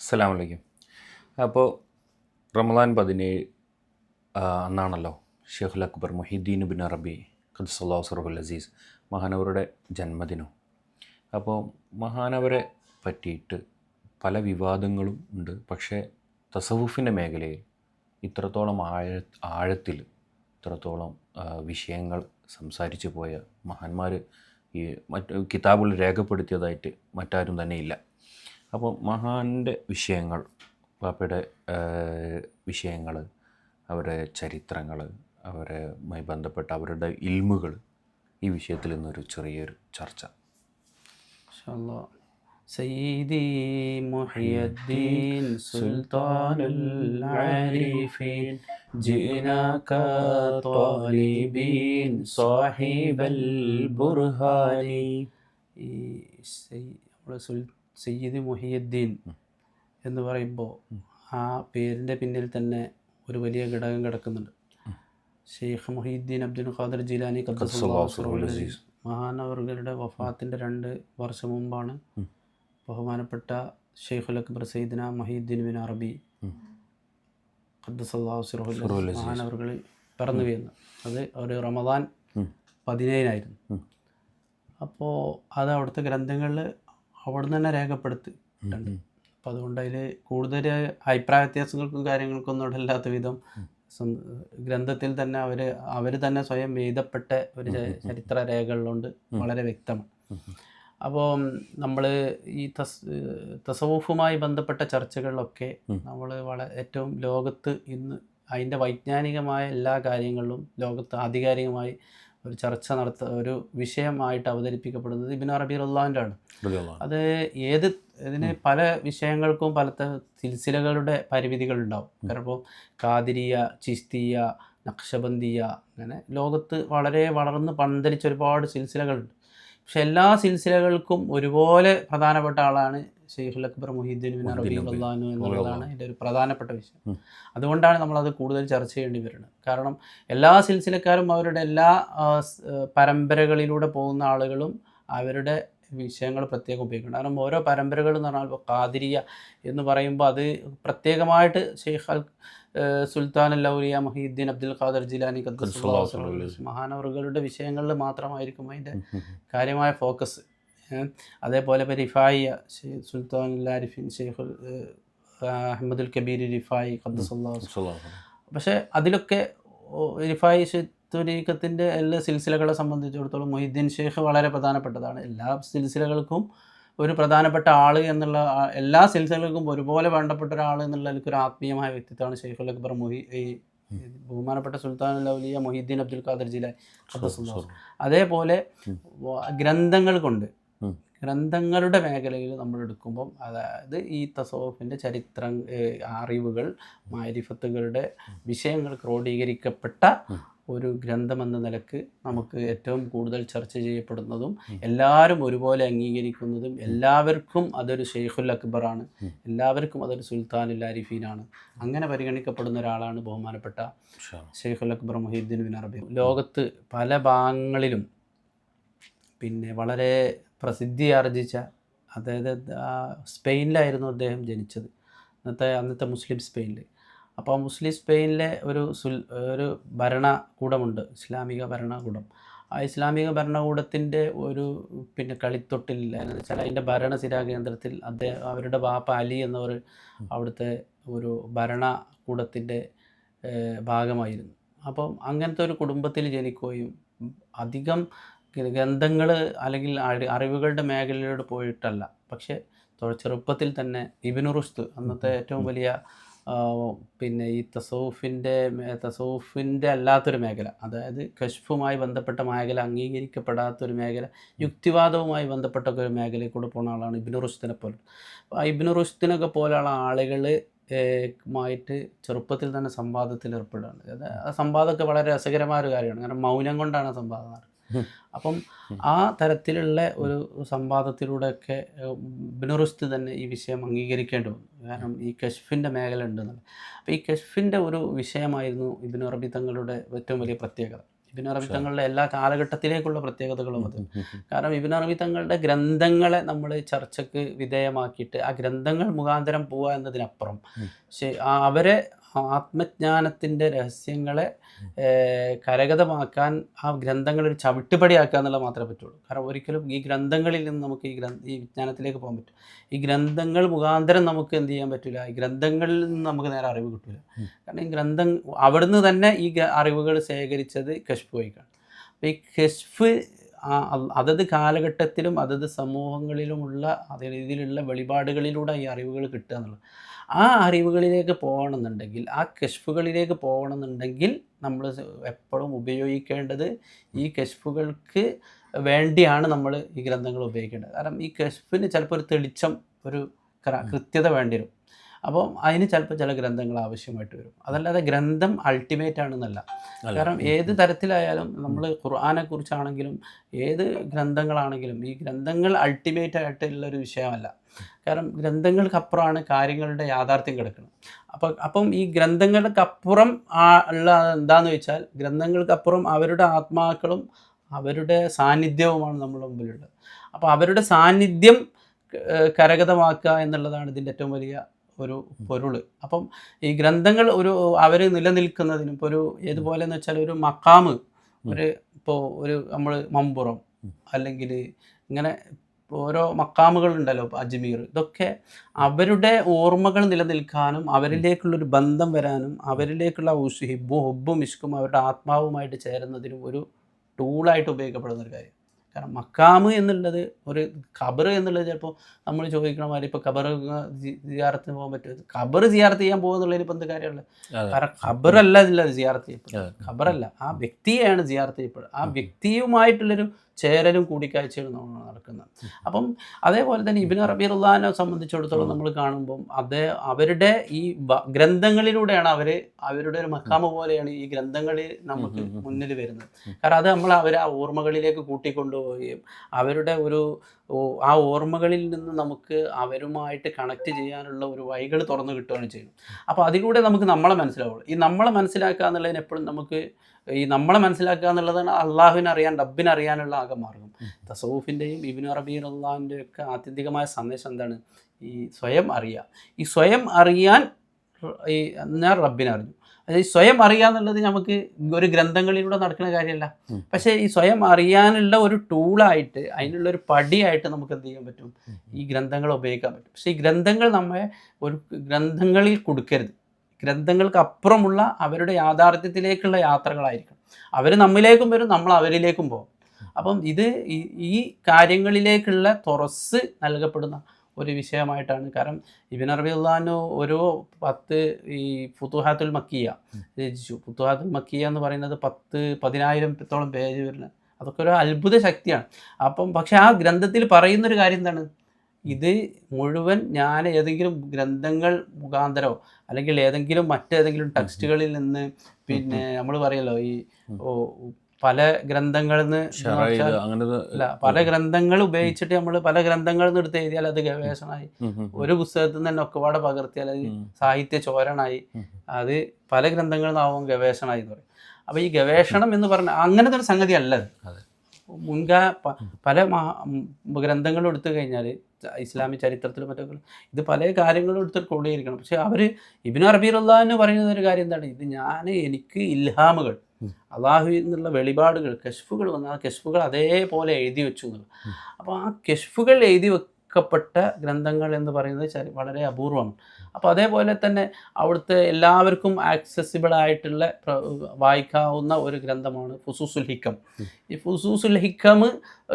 അസ്സലാമു വലൈക്കും അപ്പോൾ റമദാൻ പതിനേഴ് അന്നാണല്ലോ ഷെയ്ഖുൽ അക്ബർ മുഹിദ്ദീൻ ബിൻ അറബി ഖുദ്സല്ലാ സർഹുൽ അസീസ് മഹാനവരുടെ ജന്മദിനം. അപ്പോൾ മഹാനവരെ പറ്റിയിട്ട് പല വിവാദങ്ങളും ഉണ്ട്. പക്ഷേ തസവുഫിന്റെ മേഖലയിൽ ഇത്രത്തോളം ആഴ ആഴത്തിൽ ഇത്രത്തോളം വിഷയങ്ങൾ സംസാരിച്ചു പോയ മഹാന്മാർ ഈ മറ്റ് കിതാബുകൾ രേഖപ്പെടുത്തിയതായിട്ട് മറ്റാരും തന്നെ ഇല്ല. അപ്പോൾ മഹാന്റെ വിഷയങ്ങൾ പാപ്പയുടെ വിഷയങ്ങൾ അവരുടെ ചരിത്രങ്ങൾ അവരുമായി ബന്ധപ്പെട്ട അവരുടെ ഇൽമുകൾ ഈ വിഷയത്തിൽ നിന്നൊരു ചെറിയൊരു ചർച്ച. സയ്യിദി സുൽത്താനുൽ ആരിഫീൻ താലിബീൻ ബുർഹാനി. ഈ നമ്മുടെ സയ്യിദ് മുഹിയുദ്ദീൻ എന്ന് പറയുമ്പോൾ ആ പേരിന്റെ പിന്നിൽ തന്നെ ഒരു വലിയ ഘടകം കിടക്കുന്നുണ്ട്. ഷെയ്ഖ് മുഹിയുദ്ദീൻ അബ്ദുൽ ഖാദർ ജിലാനി. മഹാനവറുകളുടെ വഫാത്തിന്റെ രണ്ട് വർഷം മുമ്പാണ്. ബഹുമാനപ്പെട്ട ഷെയ്ഖുൽ അക്ബർ സയ്യിദ്ന മഹീദ്ദീൻ ബിൻ അറബി മഹാനവറുകളിൽ പിറന്നു വീഴുന്നത്. അത് ഒരു റമദാൻ. പതിനേഴിനായിരുന്നു. അപ്പോൾ അത് അവിടുത്തെ ഗ്രന്ഥങ്ങളിൽ അവിടെ തന്നെ രേഖപ്പെടുത്തിയിട്ടുണ്ട് അപ്പോൾ അതുകൊണ്ട് അതിൽ കൂടുതൽ അഭിപ്രായ വ്യത്യാസങ്ങൾക്കും കാര്യങ്ങൾക്കൊന്നും അവിടെ ഇല്ലാത്ത വിധം ഗ്രന്ഥത്തിൽ തന്നെ അവർ അവർ തന്നെ സ്വയം എഴുതപ്പെട്ട ഒരു ചരിത്ര രേഖകളിലുണ്ട് വളരെ വ്യക്തമാണ്. അപ്പോൾ നമ്മൾ ഈ തസ് തസവൂഫുമായി ബന്ധപ്പെട്ട ചർച്ചകളിലൊക്കെ നമ്മൾ വളരെ ഏറ്റവും ലോകത്ത് ഇന്ന് അതിന്റെ വൈജ്ഞാനികമായ എല്ലാ കാര്യങ്ങളിലും ലോകത്ത് ആധികാരികമായി ഒരു ചർച്ച നടത്ത ഒരു വിഷയമായിട്ട് അവതരിപ്പിക്കപ്പെടുന്നത് ഇബിൻ അറബി അള്ളാഹിന്റെ ആണ്. അത് ഏത് ഇതിന് പല വിഷയങ്ങൾക്കും പല സിൽസിലകളുടെ പരിമിതികളുണ്ടാവും. കാരണം ഇപ്പോൾ കാതിരിയ ചിസ്തിയ നക്ഷബന്തിയ അങ്ങനെ ലോകത്ത് വളരെ വളർന്ന് പന്തലിച്ച ഒരുപാട് സിൽസിലകളുണ്ട്. പക്ഷെ എല്ലാ സിൽസിലകൾക്കും ഒരുപോലെ പ്രധാനപ്പെട്ട ആളാണ് ഷെയ്ഖുൽ അക്ബർ മുഹീദ്ദീൻ ബിൻ അറബി അള്ളഹാനു എന്നുള്ളതാണ് ഇതിന്റെ ഒരു പ്രധാനപ്പെട്ട വിഷയം. അതുകൊണ്ടാണ് നമ്മളത് കൂടുതൽ ചർച്ച ചെയ്യേണ്ടി വരുന്നത്. കാരണം എല്ലാ സിൽസിലക്കാരും അവരുടെ എല്ലാ പരമ്പരകളിലൂടെ പോകുന്ന ആളുകളും അവരുടെ വിഷയങ്ങൾ പ്രത്യേകം ഉപയോഗിക്കണം കാരണം ഓരോ പരമ്പരകൾ എന്ന് പറഞ്ഞാൽ ഇപ്പോൾ ഖാദിരിയ എന്ന് പറയുമ്പോൾ അത് പ്രത്യേകമായിട്ട് ഷെയ്ഖ് അൽ സുൽത്താൻ അൽ മുഹീദ്ദീൻ അബ്ദുൽ ഖാദർ ജിലാനി മഹാനവറുകളുടെ വിഷയങ്ങളിൽ മാത്രമായിരിക്കും അതിന്റെ. കാര്യമായ ഫോക്കസ് അതേപോലെ ഇപ്പോൾ റിഫായിയ സുൽത്താൻ ലാരിഫിൻ ആരിഫിൻ ഷെയ്ഖുൽ അഹമ്മദുൽ കബീർ റിഫായി ഖദ്ദസ്. പക്ഷേ അതിലൊക്കെ റിഫായി തുരീക്കത്തിന്റെ എല്ലാ സിൽസിലകളെ സംബന്ധിച്ചിടത്തോളം മൊഹീദ്ദീൻ ഷേഖ് വളരെ പ്രധാനപ്പെട്ടതാണ്. എല്ലാ സിൽസിലകൾക്കും ഒരു പ്രധാനപ്പെട്ട ആൾ എന്നുള്ള എല്ലാ സിൽസിലകൾക്കും ഒരുപോലെ വേണ്ടപ്പെട്ട ഒരാൾ എന്നുള്ള ഒരു ആത്മീയമായ വ്യക്തിത്വമാണ് ഷെയ്ഖുൽ അക്ബർ മൊഹി ഈ ബഹുമാനപ്പെട്ട സുൽത്താൻ ലൗലിയ മൊഹീദ്ദീൻ അബ്ദുൽ ഖാദർ ഖദ്ദസുല്ലാഹു. അതേപോലെ ഗ്രന്ഥങ്ങൾ കൊണ്ട് ഗ്രന്ഥങ്ങളുടെ മേഖലയിൽ നമ്മൾ എടുക്കുമ്പം അതായത് ഈ തസോഫിന്റെ ചരിത്രം അറിവുകൾ മാരിഫത്തുകളുടെ വിഷയങ്ങൾ ക്രോഡീകരിക്കപ്പെട്ട ഒരു ഗ്രന്ഥമെന്ന നിലയ്ക്ക് നമുക്ക് ഏറ്റവും കൂടുതൽ ചർച്ച ചെയ്യപ്പെടുന്നതും എല്ലാവരും ഒരുപോലെ അംഗീകരിക്കുന്നതും എല്ലാവർക്കും അതൊരു ഷെയ്ഖുൽ അക്ബറാണ് എല്ലാവർക്കും അതൊരു സുൽത്താനുൽ ആരിഫീനാണ് അങ്ങനെ പരിഗണിക്കപ്പെടുന്ന ഒരാളാണ് ബഹുമാനപ്പെട്ട ഷെയ്ഖുൽ അക്ബർ മുഹീദ്ദീൻ ബിൻ അറബി. ലോകത്ത് പല ഭാഗങ്ങളിലും പിന്നെ വളരെ പ്രസിദ്ധി ആർജിച്ച അതായത് സ്പെയിനിലായിരുന്നു അദ്ദേഹം ജനിച്ചത്. അന്നത്തെ അന്നത്തെ മുസ്ലിം സ്പെയിനിൽ അപ്പോൾ മുസ്ലിം സ്പെയിനിലെ ഒരു സുൽ ഒരു ഭരണകൂടമുണ്ട് ഇസ്ലാമിക ഭരണകൂടം. ആ ഇസ്ലാമിക ഭരണകൂടത്തിന്റെ ഒരു പിന്നെ കളിത്തൊട്ടിൽ എന്ന് വെച്ചാൽ അതിന്റെ ഭരണസിരാ കേന്ദ്രത്തിൽ അദ്ദേഹം അവരുടെ ബാപ്പ അലി എന്നവർ അവിടുത്തെ ഒരു ഭരണകൂടത്തിന്റെ ഭാഗമായിരുന്നു. അപ്പം അങ്ങനത്തെ ഒരു കുടുംബത്തിൽ ജനിക്കുകയും അധികം ഗ്രന്ഥങ്ങൾ അല്ലെങ്കിൽ അറിവുകളുടെ മേഖലയിലൂടെ പോയിട്ടല്ല. പക്ഷേ ചെറുപ്പത്തിൽ തന്നെ ഇബിനു റുസ്ത് അന്നത്തെ ഏറ്റവും വലിയ പിന്നെ ഈ തസൗഫിന്റെ തസൗഫിന്റെ അല്ലാത്തൊരു മേഖല അതായത് കശ്ഫുമായി ബന്ധപ്പെട്ട മേഖല അംഗീകരിക്കപ്പെടാത്തൊരു മേഖല യുക്തിവാദവുമായി ബന്ധപ്പെട്ട ഒരു മേഖലയിൽ കൂടെ പോകുന്ന ആളാണ് ഇബിനു റുഷ്ദിനെ പോലെ. ആ ഇബിനു റുഷ്ദിനൊക്കെ പോലെയുള്ള ആളുകൾ മായിട്ട് ചെറുപ്പത്തിൽ തന്നെ സംവാദത്തിൽ ഏർപ്പെടുകയാണ്. അതായത് ആ സംവാദമൊക്കെ വളരെ രസകരമായ ഒരു കാര്യമാണ്. കാരണം മൗനം കൊണ്ടാണ് സംവാദം നടക്കുന്നത്. അപ്പം ആ തരത്തിലുള്ള ഒരു സംവാദത്തിലൂടെയൊക്കെ ബിനറുസ്തി തന്നെ ഈ വിഷയം അംഗീകരിക്കേണ്ടി വന്നു. കാരണം ഈ കശ്ഫിന്റെ മേഖല ഉണ്ടെന്നുള്ളത് അപ്പോൾ ഈ കശ്ഫിന്റെ ഒരു വിഷയമായിരുന്നു ഇബിനു അറബി തങ്ങളുടെ ഏറ്റവും വലിയ പ്രത്യേകത. ഇബിൻ അറബി തങ്ങളുടെ എല്ലാ കാലഘട്ടത്തിലേക്കുള്ള പ്രത്യേകതകളും അത്. കാരണം ഇബിൻ അറബി തങ്ങളുടെ ഗ്രന്ഥങ്ങളെ നമ്മൾ ചർച്ചയ്ക്ക് വിധേയമാക്കിയിട്ട് ആ ഗ്രന്ഥങ്ങൾ മുഖാന്തരം പോവുക എന്നതിനപ്പുറം അവരെ ആത്മജ്ഞാനത്തിന്റെ രഹസ്യങ്ങളെ കരഗതമാക്കാൻ ആ ഗ്രന്ഥങ്ങൾ ഒരു ചവിട്ടുപടിയാക്കുക എന്നുള്ളത് മാത്രമേ പറ്റുള്ളൂ. കാരണം ഒരിക്കലും ഈ ഗ്രന്ഥങ്ങളിൽ നിന്ന് നമുക്ക് ഈ ഗ്രന്ഥ ഈ വിജ്ഞാനത്തിലേക്ക് പോകാൻ പറ്റും. ഈ ഗ്രന്ഥങ്ങൾ മുഖാന്തരം നമുക്ക് എന്ത് ചെയ്യാൻ പറ്റില്ല ഈ ഗ്രന്ഥങ്ങളിൽ നിന്ന് നമുക്ക് നേരെ അറിവ് കിട്ടില്ല കാരണം ഈ ഗ്രന്ഥം അവിടുന്ന് തന്നെ ഈ അറിവുകൾ ശേഖരിച്ചത് കശ്ഫ് വഹിക്കാണ് അപ്പോൾ ഈ കശ്ഫ് അതത് കാലഘട്ടത്തിലും അതത് സമൂഹങ്ങളിലുമുള്ള അതേ രീതിയിലുള്ള വെളിപാടുകളിലൂടെ ഈ അറിവുകൾ കിട്ടുക എന്നുള്ളത്. ആ അറിവുകളിലേക്ക് പോകണമെന്നുണ്ടെങ്കിൽ ആ കഷ്ഫുകളിലേക്ക് പോകണമെന്നുണ്ടെങ്കിൽ നമ്മൾ എപ്പോഴും ഉപയോഗിക്കേണ്ടത് ഈ കഷ്ഫുകൾക്ക് വേണ്ടിയാണ് നമ്മൾ ഈ ഗ്രന്ഥങ്ങൾ ഉപയോഗിക്കേണ്ടത്. കാരണം ഈ കഷ്ഫിന് ചിലപ്പോൾ ഒരു തെളിച്ചം ഒരു കൃത്യത വേണ്ടി വരും. അപ്പോൾ അതിന് ചിലപ്പോൾ ചില ഗ്രന്ഥങ്ങൾ ആവശ്യമായിട്ട് വരും. അതല്ലാതെ ഗ്രന്ഥം അൾട്ടിമേറ്റ് ആണെന്നല്ല. കാരണം ഏത് തരത്തിലായാലും നമ്മൾ ഖുർആാനെ കുറിച്ചാണെങ്കിലും ഏത് ഗ്രന്ഥങ്ങളാണെങ്കിലും ഈ ഗ്രന്ഥങ്ങൾ അൾട്ടിമേറ്റ് ആയിട്ടുള്ള ഒരു വിഷയമല്ല. കാരണം ഗ്രന്ഥങ്ങൾക്കപ്പുറമാണ് കാര്യങ്ങളുടെ യാഥാർത്ഥ്യം കിടക്കുന്നത്. അപ്പം അപ്പം ഈ ഗ്രന്ഥങ്ങൾക്കപ്പുറം ആ ഉള്ള എന്താന്ന് വെച്ചാൽ ഗ്രന്ഥങ്ങൾക്കപ്പുറം അവരുടെ ആത്മാക്കളും അവരുടെ സാന്നിധ്യവുമാണ് നമ്മുടെ മുമ്പിലുള്ളത്. അപ്പോൾ അവരുടെ സാന്നിധ്യം കരഗതമാക്കുക എന്നുള്ളതാണ് ഇതിന്റെ ഏറ്റവും വലിയ ഒരു പൊരുൾ അപ്പം ഈ ഗ്രന്ഥങ്ങൾ ഒരു അവർ നിലനിൽക്കുന്നതിനും ഇപ്പോൾ ഒരു ഏതുപോലെ എന്ന് വെച്ചാൽ ഒരു മക്കാമ് ഒരു ഇപ്പോൾ ഒരു നമ്മൾ മമ്പുറം അല്ലെങ്കിൽ ഇങ്ങനെ ഓരോ മക്കാമുകൾ ഉണ്ടല്ലോ അജ്മീർ. ഇതൊക്കെ അവരുടെ ഓർമ്മകൾ നിലനിൽക്കാനും അവരിലേക്കുള്ളൊരു ബന്ധം വരാനും അവരിലേക്കുള്ള ഹിബും ഹുബും ഇഷ്കും അവരുടെ ആത്മാവുമായിട്ട് ചേരുന്നതിനും ഒരു ടൂളായിട്ട് ഉപയോഗിക്കപ്പെടുന്ന ഒരു കാര്യം. കാരണം മക്കാമ് എന്നുള്ളത് ഒരു ഖബർ എന്നുള്ളത് ചിലപ്പോൾ നമ്മൾ ചോദിക്കണ മാതിരി ഇപ്പോൾ ഖബർ സിയാറത്തിന് പോകാൻ പറ്റും ഖബർ ജിയാർത്ത് ചെയ്യാൻ പോകുന്നുള്ളതിന് ഇപ്പം എന്ത് കാര്യമുള്ളത്. കാരണം ഖബറല്ല ഇതില്ല സിയാറത്ത് ചെയ്യപ്പെടുന്നത്. ഖബറല്ല. ആ വ്യക്തിയെയാണ് സിയാറത്ത് ചെയ്യപ്പെടുന്നത്. ആ വ്യക്തിയുമായിട്ടുള്ളൊരു ചേരലും കൂടിക്കാഴ്ചകളും നമ്മൾ നടക്കുന്നത്. അപ്പം അതേപോലെ തന്നെ ഇബിൻ റബീറുല്ലാനെ സംബന്ധിച്ചിടത്തോളം നമ്മൾ കാണുമ്പം അതേ അവരുടെ ഈ ഗ്രന്ഥങ്ങളിലൂടെയാണ് അവർ അവരുടെ ഒരു മക്കാമ പോലെയാണ് ഈ ഗ്രന്ഥങ്ങളിൽ നമുക്ക്. മുന്നിൽ വരുന്നത്. കാരണം അത് നമ്മൾ അവർ ആ ഓർമ്മകളിലേക്ക് കൂട്ടിക്കൊണ്ടുപോവുകയും അവരുടെ ഒരു ആ ഓർമ്മകളിൽ നിന്ന് നമുക്ക് അവരുമായിട്ട് കണക്ട് ചെയ്യാനുള്ള ഒരു വഴികൾ തുറന്നു കിട്ടുകയാണ് ചെയ്യും അപ്പോൾ അതിലൂടെ നമുക്ക് നമ്മളെ മനസ്സിലാവുള്ളൂ. ഈ നമ്മളെ മനസ്സിലാക്കുക എന്നുള്ളതിന് എപ്പോഴും നമുക്ക് ഈ നമ്മളെ മനസ്സിലാക്കുക എന്നുള്ളതാണ് അള്ളാഹുവിനെ അറിയാൻ റബ്ബിനെ അറിയാനുള്ള ആകെ മാർഗം. തസൗഫിന്റെയും ഇബിൻ അറബി അള്ളാഹിന്റെ ഒക്കെ ആത്യന്തികമായ സന്ദേശം എന്താണ്? ഈ സ്വയം അറിയുക ഈ സ്വയം അറിയാൻ ഈ ഞാൻ റബ്ബിനെ അറിഞ്ഞു. അതായത് ഈ സ്വയം അറിയുക എന്നുള്ളത് നമുക്ക് ഒരു ഗ്രന്ഥങ്ങളിലൂടെ നടക്കുന്ന കാര്യമല്ല. പക്ഷേ ഈ സ്വയം അറിയാനുള്ള ഒരു ടൂളായിട്ട് അതിനുള്ള ഒരു പടിയായിട്ട് നമുക്ക് എന്ത് ചെയ്യാൻ പറ്റും? ഈ ഗ്രന്ഥങ്ങൾ ഉപയോഗിക്കാൻ പറ്റും. പക്ഷേ ഈ ഗ്രന്ഥങ്ങൾ നമ്മെ ഒരു ഗ്രന്ഥങ്ങളിൽ കൊടുക്കരുത്. ഗ്രന്ഥങ്ങൾക്ക് അപ്പുറമുള്ള അവരുടെ യാഥാർത്ഥ്യത്തിലേക്കുള്ള യാത്രകളായിരിക്കും അവർ നമ്മിലേക്കും വരും നമ്മൾ അവരിലേക്കും പോകും. അപ്പം ഇത് ഈ- കാര്യങ്ങളിലേക്കുള്ള തുറസ് നൽകപ്പെടുന്ന ഒരു വിഷയമായിട്ടാണ്. കാരണം ഇബിൻ അറബിള്ളാനു ഒരു പത്ത് ഈ ഫുത്തുഹാത്തുൽ മക്കിയ രചിച്ചു. ഫുത്തുഹാത്തുൽ മക്കിയ എന്ന് പറയുന്നത് പത്ത് പതിനായിരത്തോളം പേജ് വരുന്ന അതൊക്കെ ഒരു അത്ഭുത ശക്തിയാണ്. അപ്പം പക്ഷെ ആ ഗ്രന്ഥത്തിൽ പറയുന്നൊരു കാര്യം എന്താണ്? ഇത് മുഴുവൻ ഞാൻ ഏതെങ്കിലും ഗ്രന്ഥങ്ങൾ മുഖാന്തരമോ അല്ലെങ്കിൽ ഏതെങ്കിലും മറ്റേതെങ്കിലും ടെക്സ്റ്റുകളിൽ നിന്ന് പിന്നെ നമ്മൾ പറയല്ലോ ഈ പല ഗ്രന്ഥങ്ങളിൽ നിന്ന് പല ഗ്രന്ഥങ്ങൾ ഉപയോഗിച്ചിട്ട് നമ്മൾ പല ഗ്രന്ഥങ്ങളിൽ നിന്ന് എടുത്ത് എഴുതിയാൽ അത് ഗവേഷണമായി. ഒരു പുസ്തകത്തിൽ നിന്ന് തന്നെ ഒക്കെപാടെ പകർത്തിയാൽ അത് സാഹിത്യ ചോരണായി അത് പല ഗ്രന്ഥങ്ങളിൽ നിന്നാവും ഗവേഷണമായി എന്ന് പറയും. അപ്പോൾ ഈ ഗവേഷണം എന്ന് പറഞ്ഞ അങ്ങനത്തെ ഒരു സംഗതി അല്ല അത്. അതെ. മുൻകാ പല മഹാ ഗ്രന്ഥങ്ങളും എടുത്തു കഴിഞ്ഞാൽ ഇസ്ലാമിക ചരിത്രത്തിലും മറ്റൊക്കെ ഇത് പല കാര്യങ്ങളും എടുത്ത് കൊള്ളിയിരിക്കണം പക്ഷെ അവർ ഇബിൻ അറബീറുള്ള എന്ന് പറയുന്ന ഒരു കാര്യം എന്താണ്? ഇത് ഞാൻ എനിക്ക് ഇൽഹാമുകൾ അള്ളാഹുവിൽ അള്ളാഹു എന്നുള്ള വെളിപാടുകൾ കശ്ഫുകൾ വന്ന ആ കെഷ്ഫുകൾ അതേപോലെ എഴുതി വെച്ചു എന്നുള്ളത്. അപ്പോൾ ആ കശ്ഫുകൾ എഴുതി വെക്കപ്പെട്ട ഗ്രന്ഥങ്ങൾ എന്ന് പറയുന്നത് വളരെ അപൂർവമാണ്. അപ്പോൾ അതേപോലെ തന്നെ അവിടുത്തെ എല്ലാവർക്കും ആക്സസിബിൾ ആയിട്ടുള്ള വായിക്കാവുന്ന ഒരു ഗ്രന്ഥമാണ് ഫുസൂസുൽ ഹിക്കം. ഈ ഫുസൂസുൽ ഹിക്കം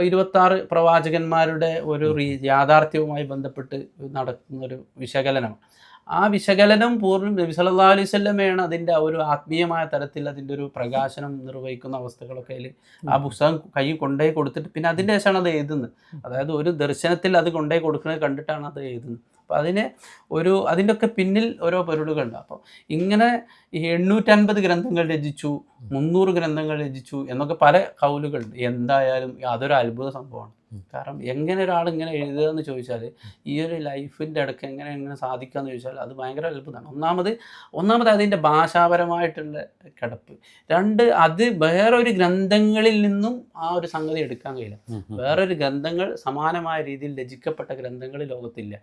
ഇരുപത്താറ് പ്രവാചകന്മാരുടെ ഒരു യാഥാർത്ഥ്യവുമായി ബന്ധപ്പെട്ട് നടക്കുന്ന ഒരു വിശകലനമാണ് ആ വിശകലനം പൂർണ നബി സല്ലാ അലൈഹി വസല്ലമയാണ് അതിന്റെ ഒരു ആത്മീയമായ തലത്തിൽ അതിന്റെ ഒരു പ്രകാശനം നിർവഹിക്കുന്ന അവസ്ഥകളൊക്കെ അതിൽ ആ പുസ്തകം കൈ കൊണ്ടുപോയി കൊടുത്തിട്ട് പിന്നെ അതിന്റെ ശേഷമാണ് അത് എഴുതുന്നത്. അതായത് ഒരു ദർശനത്തിൽ അത് കൊണ്ടുപോയി കൊടുക്കുന്നത് കണ്ടിട്ടാണ് അത് എഴുതുന്നത്. അപ്പോൾ അതിന് ഒരു അതിന്റെയൊക്കെ പിന്നിൽ ഓരോ പൊരുളുകളുണ്ട്. അപ്പോൾ ഇങ്ങനെ ഈ എണ്ണൂറ്റൻപത് ഗ്രന്ഥങ്ങൾ രചിച്ചു മുന്നൂറ് ഗ്രന്ഥങ്ങൾ രചിച്ചു എന്നൊക്കെ പല കൗലുകളുണ്ട്. എന്തായാലും അതൊരു അത്ഭുത സംഭവമാണ്. കാരണം എങ്ങനെ ഒരാൾ ഇങ്ങനെ എഴുതുക എന്ന് ചോദിച്ചാൽ ഈ ഒരു ലൈഫിന്റെ ഇടയ്ക്ക് എങ്ങനെ എങ്ങനെ സാധിക്കാമെന്ന് ചോദിച്ചാൽ അത് ഭയങ്കര അത്ഭുതമാണ് ഒന്നാമത് ഒന്നാമത് അതിന്റെ ഭാഷാപരമായിട്ടുള്ള കിടപ്പ്. രണ്ട് അത് വേറൊരു ഗ്രന്ഥങ്ങളിൽ നിന്നും ആ ഒരു സംഗതി എടുക്കാൻ കഴിയില്ല. വേറൊരു ഗ്രന്ഥങ്ങൾ സമാനമായ രീതിയിൽ രചിക്കപ്പെട്ട ഗ്രന്ഥങ്ങൾ ലോകത്തില്ല.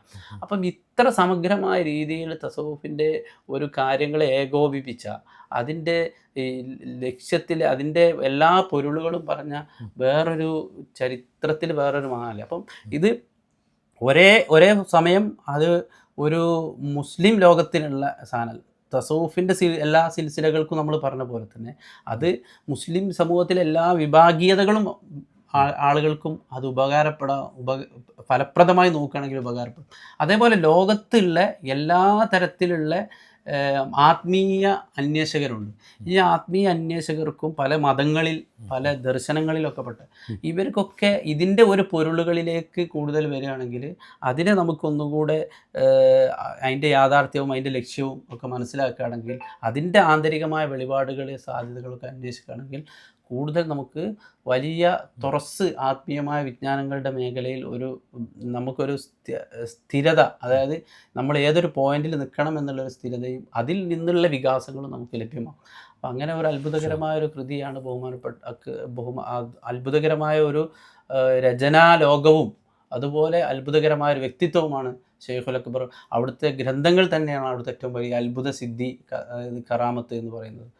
അപ്പം ഇത്ര സമഗ്രമായ രീതിയിൽ തസവുഫിന്റെ ഒരു കാര്യങ്ങളെ ഏകോപിപ്പിച്ച അതിന്റെ ഈ ലക്ഷ്യത്തിൽ അതിന്റെ എല്ലാ പൊരുളുകളും പറഞ്ഞ വേറൊരു ചരിത്രത്തിൽ വേറൊരു മഹാനല്ല അപ്പം ഇത് ഒരേ ഒരേ സമയം അത് ഒരു മുസ്ലിം ലോകത്തിനുള്ള സാധനം തസൂഫിന്റെ സി എല്ലാ സിൽസിലകൾക്കും നമ്മൾ പറഞ്ഞ പോലെ തന്നെ അത് മുസ്ലിം സമൂഹത്തിലെ എല്ലാ വിഭാഗീയതകളും ആളുകൾക്കും അത് ഉപകാരപ്പെടാം ഉപ ഫലപ്രദമായി നോക്കുകയാണെങ്കിൽ ഉപകാരപ്പെടും. അതേപോലെ ലോകത്തുള്ള എല്ലാ തരത്തിലുള്ള ആത്മീയ അന്വേഷകരുണ്ട്. ഈ ആത്മീയ അന്വേഷകർക്കും പല മതങ്ങളിൽ പല ദർശനങ്ങളിലൊക്കെ പെട്ട ഇവർക്കൊക്കെ ഇതിന്റെ ഒരു പൊരുളുകളിലേക്ക് കൂടുതൽ വരികയാണെങ്കിൽ അതിനെ നമുക്കൊന്നുകൂടെ കൂടെ അതിന്റെ യാഥാർത്ഥ്യവും അതിന്റെ ലക്ഷ്യവും ഒക്കെ മനസ്സിലാക്കുകയാണെങ്കിൽ അതിന്റെ ആന്തരികമായ വെളിപാടുകൾ സാധ്യതകളൊക്കെ അന്വേഷിക്കുകയാണെങ്കിൽ കൂടുതൽ നമുക്ക് വലിയ തുറസ് ആത്മീയമായ വിജ്ഞാനങ്ങളുടെ മേഖലയിൽ ഒരു നമുക്കൊരു സ്ഥിരത അതായത് നമ്മൾ ഏതൊരു പോയിന്റിൽ നിൽക്കണം എന്നുള്ളൊരു സ്ഥിരതയും അതിൽ നിന്നുള്ള വികാസങ്ങളും നമുക്ക് ലഭ്യമാകും. അപ്പം അങ്ങനെ ഒരു അത്ഭുതകരമായ ഒരു കൃതിയാണ് ബഹുമാനപ്പെട്ട ബഹുമാ അത്ഭുതകരമായ ഒരു രചനാലോകവും ലോകവും അതുപോലെ അത്ഭുതകരമായ ഒരു വ്യക്തിത്വവുമാണ് ഷെയ്ഖുൽ അക്ബർ. അവിടുത്തെ ഗ്രന്ഥങ്ങൾ തന്നെയാണ് അവിടുത്തെ ഏറ്റവും വലിയ അത്ഭുത സിദ്ധി കറാമത്ത് എന്ന് പറയുന്നത്.